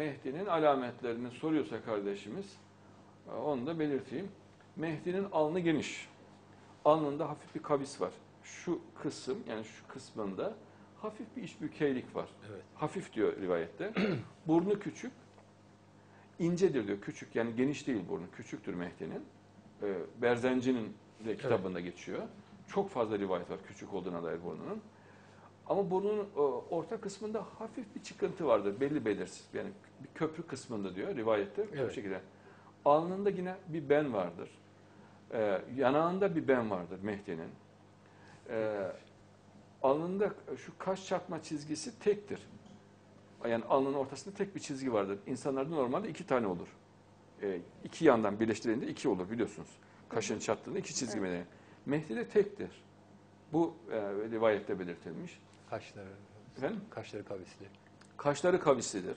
Mehdi'nin alametlerini soruyorsa kardeşimiz e, onu da belirteyim. Mehdi'nin alnı geniş. Alnında hafif bir kavis var. Şu kısım yani şu kısmında hafif bir iç bükeylik var. Evet. Hafif diyor rivayette. Burnu küçük. incedir diyor. Küçük yani geniş değil burnu. Küçüktür Mehdi'nin. Ee, Berzenci'nin de kitabında geçiyor. Çok fazla rivayet var küçük olduğuna dair burnunun. Ama burnunun e, orta kısmında hafif bir çıkıntı vardır. Belli belirsiz. Yani bir köprü kısmında diyor rivayette. Bu Evet. şekilde. Alnında yine bir ben vardır. Ee, yanağında bir ben vardır Mehdi'nin. Ee, alnında şu kaş çatma çizgisi tektir. Yani alnının ortasında tek bir çizgi vardır. İnsanlarda normalde iki tane olur. Ee, iki yandan birleştirildiğinde iki olur biliyorsunuz. Kaşın çattığında iki çizgi Evet. Mehdi'de tektir. Bu e, rivayette belirtilmiş. Kaşları, Efendim? kaşları kavisli. Kaşları kavislidir.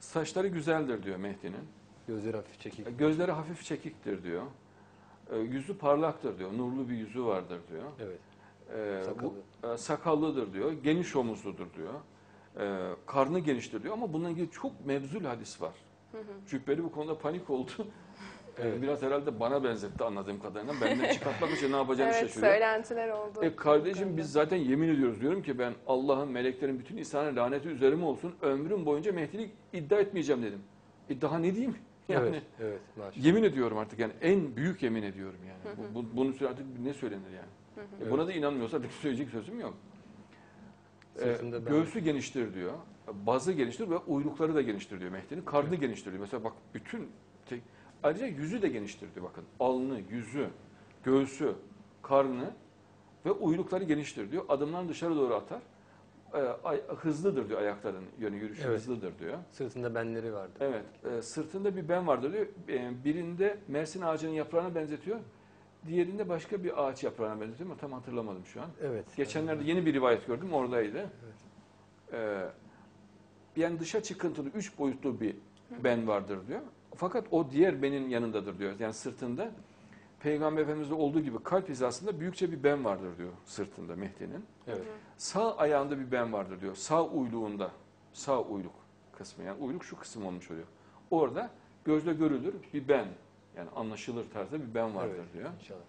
Saçları güzeldir diyor Mehdi'nin. Gözleri hafif çekik. Gözleri hafif çekiktir diyor. E, Yüzü parlaktır diyor. Nurlu bir yüzü vardır diyor. Evet. E, Sakallı. bu- e, sakallıdır diyor. Geniş omuzludur diyor. E, karnı geniştir diyor ama bununla ilgili çok mevzul hadis var. Cübbeli bu konuda panik oldu. E, Evet. Biraz herhalde bana benzetti anladığım kadarıyla. Benden çıkartmak için ne yapacağını Evet şaşırıyor. söylentiler oldu. E kardeşim biz zaten yemin ediyoruz diyorum ki ben Allah'ın, meleklerin, bütün insanların laneti üzerime olsun. Ömrüm boyunca Mehdi'lik iddia etmeyeceğim dedim. E daha ne diyeyim? Yani Evet, evet maşallah. yemin ediyorum artık yani en büyük yemin ediyorum yani. Bu, bu, bunun üstüne artık ne söylenir yani? E buna da inanmıyorsa artık söyleyecek sözüm yok. E, Sırtında ben- göğsü geniştir diyor. Bazı geniştir ve uylukları da geniştir diyor Mehdi'nin. Karnı Evet. geniştir diyor. Mesela bak bütün tek, ayrıca yüzü de geniştir diyor bakın. Alnı, yüzü, göğsü, karnı ve uylukları geniştir diyor. Adımlarını dışarı doğru atar. E, ay- hızlıdır diyor ayakların yönü yürüyüşü Evet. hızlıdır diyor. Sırtında benleri vardı. Evet, e, sırtında bir ben vardır diyor. E, birinde Mersin ağacının yaprağına benzetiyor. Diğerinde başka bir ağaç yaprağına benzetiyor ama tam hatırlamadım şu an. Evet. Geçenlerde yeni bir rivayet gördüm, oradaydı. E, yani dışa çıkıntılı, üç boyutlu bir ben vardır diyor. Fakat o diğer benin yanındadır diyor. Yani sırtında Peygamber Efendimiz'de olduğu gibi kalp hizasında büyükçe bir ben vardır diyor sırtında Mehdi'nin. Evet. Sağ ayağında bir ben vardır diyor. Sağ uyluğunda. Sağ uyluk kısmı. Yani uyluk şu kısım olmuş oluyor. Orada gözle görülür bir ben. Yani anlaşılır tarzda bir ben vardır evet. diyor. İnşallah.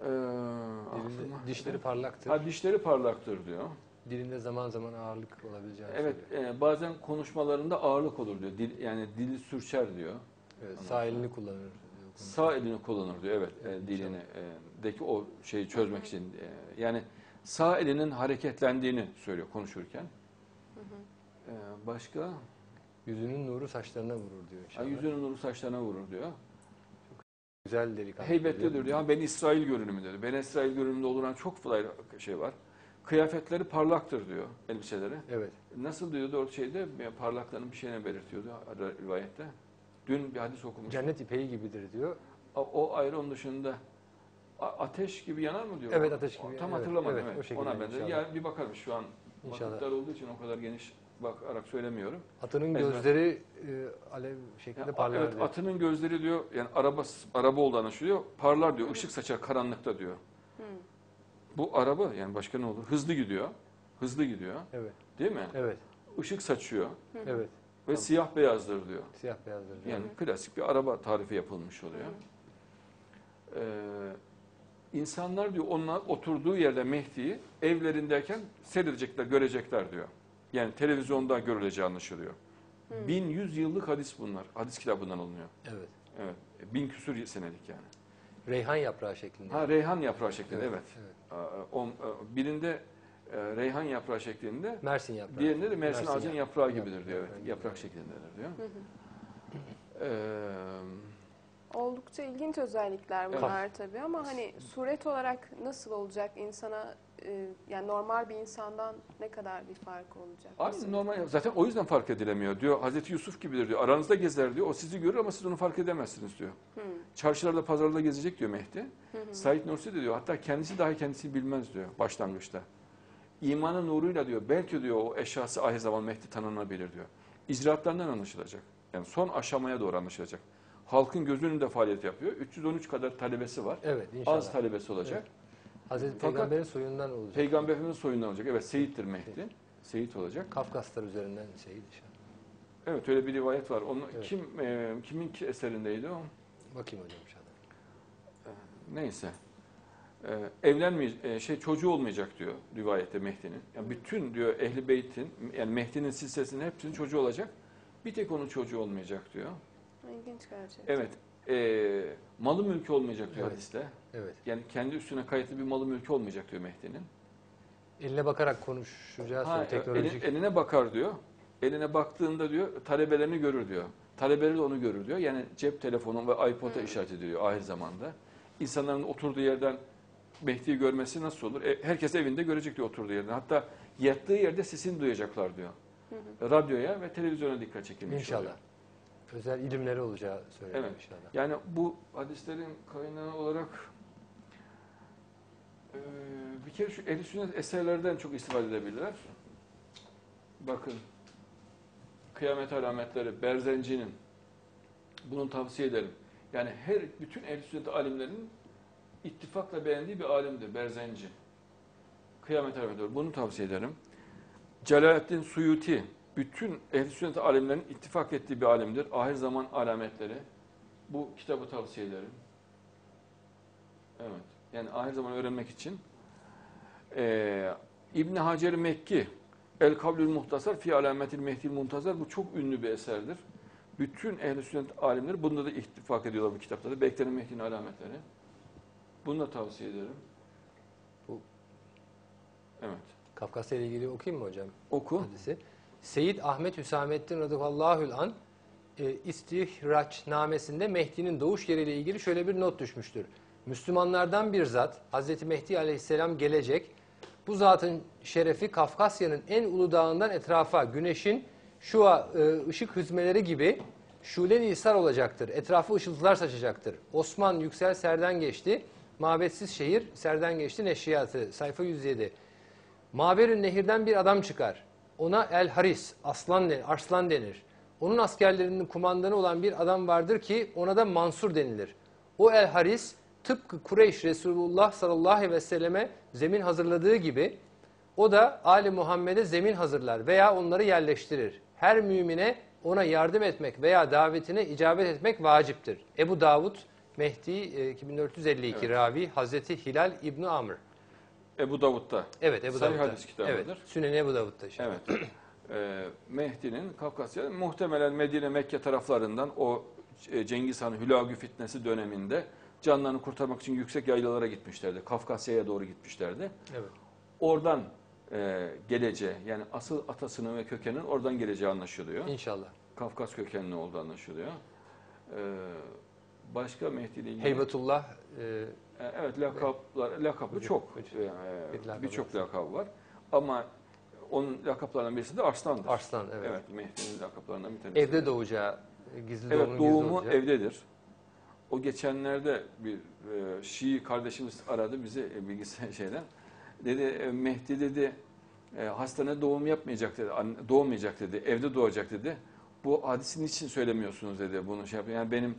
Ee, dişleri parlaktır. Ha, dişleri parlaktır diyor. Dilinde zaman zaman ağırlık olabileceğini Evet, söylüyor. e, bazen konuşmalarında ağırlık olur diyor. Dil, yani dili sürçer diyor. Evet, sağ elini kullanır. diyor. Sağ elini kullanır diyor. Evet, e, dilini e, deki o şeyi çözmek için. e, yani sağ elinin hareketlendiğini söylüyor konuşurken. Ee, başka? Yüzünün nuru saçlarına vurur diyor Ha, inşallah. yüzünün nuru saçlarına vurur diyor. Güzel delikanlı. Heybetlidir diyor. Ha, ben İsrail görünümü dedi. Ben İsrail görünümünde olunan çok fazla şey var. Kıyafetleri parlaktır diyor elbiseleri. Evet. Nasıl diyordu o şeyde ya, parlaklığının bir şeyine belirtiyordu rivayette. Dün bir hadis okumuştum. Cennet ipeği gibidir diyor. O, o ayrı onun dışında a- ateş gibi yanar mı diyor? Evet, ateş gibi, Tam evet, hatırlamadım. evet, Evet, o Ona benzer. inşallah. Ya bir bakarım şu an. İnşallah. Vakitler olduğu için o kadar geniş bakarak söylemiyorum. Atının Evet. gözleri e, alev şeklinde Yani, parlar evet, diyor. atının gözleri diyor yani araba araba olduğu anlaşılıyor. Parlar diyor. ışık saçar karanlıkta diyor. Bu araba yani başka ne olur? Hızlı gidiyor. Hızlı gidiyor. Evet. Değil mi? Evet. Işık saçıyor Evet. ve Tabii. siyah beyazdır diyor. Siyah beyazdır. Yani klasik bir araba tarifi yapılmış oluyor. Ee, insanlar diyor onlar oturduğu yerde Mehdi'yi evlerindeyken seyredecekler, görecekler diyor. Yani televizyonda görüleceği anlaşılıyor. 1100 yıllık hadis bunlar. Hadis kitabından alınıyor. Evet. Evet. Bin küsur senelik yani. Reyhan yaprağı şeklinde. Ha reyhan yaprağı şeklinde evet. evet. Aa, o- e, birinde e, reyhan yaprağı şeklinde, Mersin yaprağı. diğerinde de Mersin, Mersin ağacının yaprağı. yaprağı gibidir diyor. Evet. Yaprağı Yaprak gibi. şeklindedir diyor. Hı hı. Ee, Oldukça ilginç özellikler bunlar tabii ama hani suret olarak nasıl olacak insana e, yani normal bir insandan ne kadar bir fark olacak? Abi Bizim- normal zaten o yüzden fark edilemiyor diyor. Hazreti Yusuf gibidir diyor. Aranızda gezer diyor. O sizi görür ama siz onu fark edemezsiniz diyor. Hı, Çarşılarda, pazarlarda gezecek diyor Mehdi. hı hı. Said Nursi de diyor. Hatta kendisi dahi kendisini bilmez diyor başlangıçta. İmanın nuruyla diyor. Belki diyor o eşyası ahir zaman Mehdi tanınabilir diyor. İcraatlarından anlaşılacak. Yani son aşamaya doğru anlaşılacak. Halkın gözü önünde faaliyet yapıyor. 313 kadar talebesi var. Evet inşallah. Az talebesi olacak. Hazreti Fakat- Peygamber'in soyundan olacak. Peygamber soyundan olacak. Evet Seyit'tir Mehdi. Seyit olacak. Kafkaslar üzerinden şeydi inşallah. Evet öyle bir rivayet var. Onu Evet. kim e, kimin ki eserindeydi o? Bakayım hocam inşallah. Neyse. Ee, evlenmeye e, şey çocuğu olmayacak diyor rivayette Mehdi'nin. Yani bütün diyor Ehli Beyt'in yani Mehdi'nin silsilesinin hepsinin çocuğu olacak. Bir tek onun çocuğu olmayacak diyor. İlginç gerçekten. Evet. e, malı mülkü olmayacak diyor Evet. hadiste. Evet. Yani kendi üstüne kayıtlı bir malı mülkü olmayacak diyor Mehdi'nin. Eline bakarak konuşacağı Ha, sonra teknolojik. eli- eline bakar diyor. Eline baktığında diyor talebelerini görür diyor. Talebeleri de onu görür diyor. Yani cep telefonu ve iPod'a işaret ediyor ahir zamanda. İnsanların oturduğu yerden Mehdi'yi görmesi nasıl olur? E, herkes evinde görecek diyor oturduğu yerden. Hatta yattığı yerde sesini duyacaklar diyor. Radyoya ve televizyona dikkat çekilmiş İnşallah. oluyor. Özel ilimleri olacağı söyleniyor Evet. inşallah. Yani bu hadislerin kaynağı olarak e, bir kere şu ehl sünnet eserlerden çok istifade edebilirler. Bakın kıyamet alametleri Berzenci'nin bunu tavsiye ederim. Yani her bütün ehl sünnet alimlerinin ittifakla beğendiği bir alimdir Berzenci. Kıyamet alametleri bunu tavsiye ederim. Celaleddin Suyuti bütün ehl sünnet alimlerin ittifak ettiği bir alimdir. Ahir zaman alametleri. Bu kitabı tavsiye ederim. Evet. Yani ahir zaman öğrenmek için. Ee, İbn Hacer Mekki El Kavlül Muhtasar fi Alametil Mehdil Muntazar bu çok ünlü bir eserdir. Bütün ehl sünnet alimleri bunda da ittifak ediyorlar bu kitapta da. Beklenen Mehdi'nin alametleri. Bunu da tavsiye ederim. Bu- Evet. Kafkasya ile ilgili okuyayım mı hocam Oku. hadisi? Seyyid Ahmet Hüsamettin radıyallahu an e, istihraçnamesinde Mehdi'nin doğuş yeriyle ilgili şöyle bir not düşmüştür. Müslümanlardan bir zat Hazreti Mehdi aleyhisselam gelecek. Bu zatın şerefi Kafkasya'nın en ulu dağından etrafa güneşin şu e, ışık hüzmeleri gibi şule nisar olacaktır. Etrafı ışıltılar saçacaktır. Osman Yüksel Serden geçti. Mabetsiz şehir Serden geçti neşriyatı sayfa 107. Maberün nehirden bir adam çıkar. Ona El Haris, aslan denir, arslan denir. Onun askerlerinin kumandanı olan bir adam vardır ki ona da Mansur denilir. O El Haris tıpkı Kureyş Resulullah sallallahu aleyhi ve selleme zemin hazırladığı gibi o da Ali Muhammed'e zemin hazırlar veya onları yerleştirir. Her mümine ona yardım etmek veya davetine icabet etmek vaciptir. Ebu Davud Mehdi e, 2452 Evet. ravi Hazreti Hilal İbni Amr. Ebu Davud'da. Evet Ebu Sahih Davud'da. hadis kitabıdır. Evet. Sünen Ebu Davud'da işte. Evet. Ee, Mehdi'nin Kafkasya muhtemelen Medine Mekke taraflarından o e, Cengiz Han Hülagü fitnesi döneminde canlarını kurtarmak için yüksek yaylalara gitmişlerdi. Kafkasya'ya doğru gitmişlerdi. Evet. Oradan e, geleceği yani asıl atasının ve kökenin oradan geleceği anlaşılıyor. İnşallah. Kafkas kökenli olduğu anlaşılıyor. Ee, başka Mehdi ile ilgili... Heybetullah e, E, Evet lakaplar, lakabı çok. Ee, Bir lakabı Birçok var. lakabı var. Ama onun lakaplarından birisi de Arslan'dır. Arslan evet. Evet, Mehdi'nin lakaplarından bir tanesi. Evde doğacağı, e, gizli Evet, doğumun doğumu gizli olacağı. evdedir. O geçenlerde bir e, Şii kardeşimiz aradı bizi e, bilgisayar şeyden. Dedi e, Mehdi dedi e, hastane doğum yapmayacak dedi. anne- Doğmayacak dedi. Evde doğacak dedi. Bu hadisi niçin söylemiyorsunuz dedi. Bunu şey yapıyor. Yani benim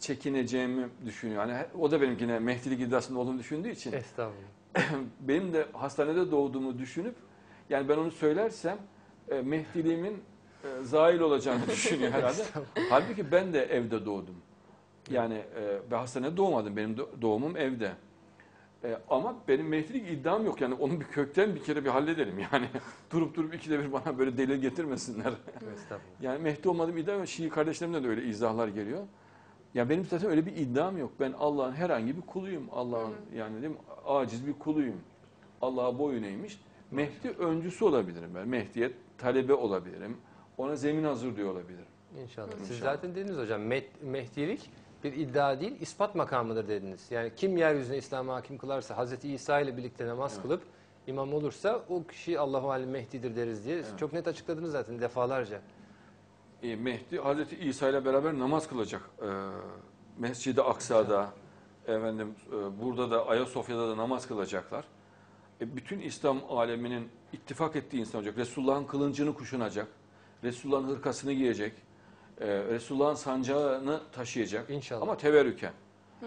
çekineceğimi düşünüyor. Yani o da benimkine Mehdilik iddiasında olduğunu düşündüğü için Estağfurullah. benim de hastanede doğduğumu düşünüp yani ben onu söylersem e, Mehdiliğimin e, zail olacağını düşünüyor herhalde. Halbuki ben de evde doğdum. Yani e, ben hastanede doğmadım. Benim do- doğumum evde. E, ama benim Mehdilik iddiam yok. Yani onu bir kökten bir kere bir halledelim. Yani durup durup ikide bir bana böyle delil getirmesinler. Yani Mehdi olmadığım iddia yok. Şii kardeşlerimden de öyle izahlar geliyor. Ya benim zaten öyle bir iddiam yok. Ben Allah'ın herhangi bir kuluyum. Allah'ın yani değil mi? Aciz bir kuluyum. Allah'a boyun eğmiş. Mehdi öncüsü olabilirim ben. Mehdi'ye talebe olabilirim. Ona zemin hazırlıyor olabilirim. İnşallah. Siz İnşallah. zaten dediniz hocam Mehdilik bir iddia değil, ispat makamıdır dediniz. Yani kim yeryüzüne İslam'a hakim kılarsa, Hazreti İsa ile birlikte namaz Evet. kılıp imam olursa o kişi Allahu Alem Mehdi'dir deriz diye. Evet. Çok net açıkladınız zaten defalarca. E, Mehdi Hazreti İsa ile beraber namaz kılacak. E, Mescid-i Aksa'da, efendim e, burada da Ayasofya'da da namaz kılacaklar. E, bütün İslam aleminin ittifak ettiği insan olacak. Resulullah'ın kılıncını kuşanacak. Resulullah'ın hırkasını giyecek. E, Resulullah'ın sancağını taşıyacak. İnşallah. Ama teverrüken.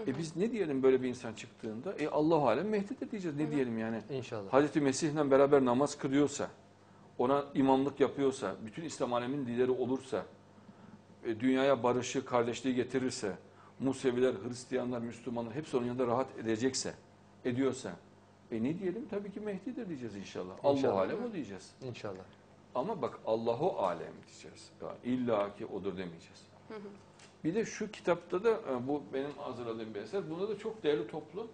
E biz ne diyelim böyle bir insan çıktığında? E Allahu alem Mehdi de diyeceğiz. Ne diyelim yani? İnşallah. Hazreti Mesih'le beraber namaz kılıyorsa, ona imamlık yapıyorsa, bütün İslam aleminin lideri olursa, e, dünyaya barışı, kardeşliği getirirse, Museviler, Hristiyanlar, Müslümanlar hepsi onun yanında rahat edecekse, ediyorsa, e ne diyelim? Tabii ki Mehdi'dir diyeceğiz inşallah. İnşallah. Allah alem o diyeceğiz. İnşallah. Ama bak Allahu alem diyeceğiz. Yani İlla ki odur demeyeceğiz. Bir de şu kitapta da e, bu benim hazırladığım bir eser. Bunda da çok değerli toplu.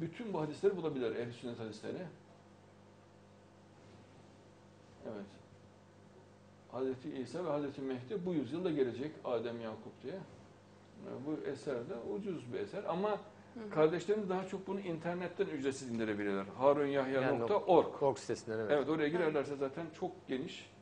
Bütün bu hadisleri bulabilir. Ehl-i sünnet hadisleri. Evet. Hazreti İsa ve Hazreti Mehdi bu yüzyılda gelecek Adem Yakup diye. E, Bu eser de ucuz bir eser ama kardeşlerimiz daha çok bunu internetten ücretsiz indirebilirler. harunyahya.org Kork sitesinden evet. Evet oraya girerlerse zaten çok geniş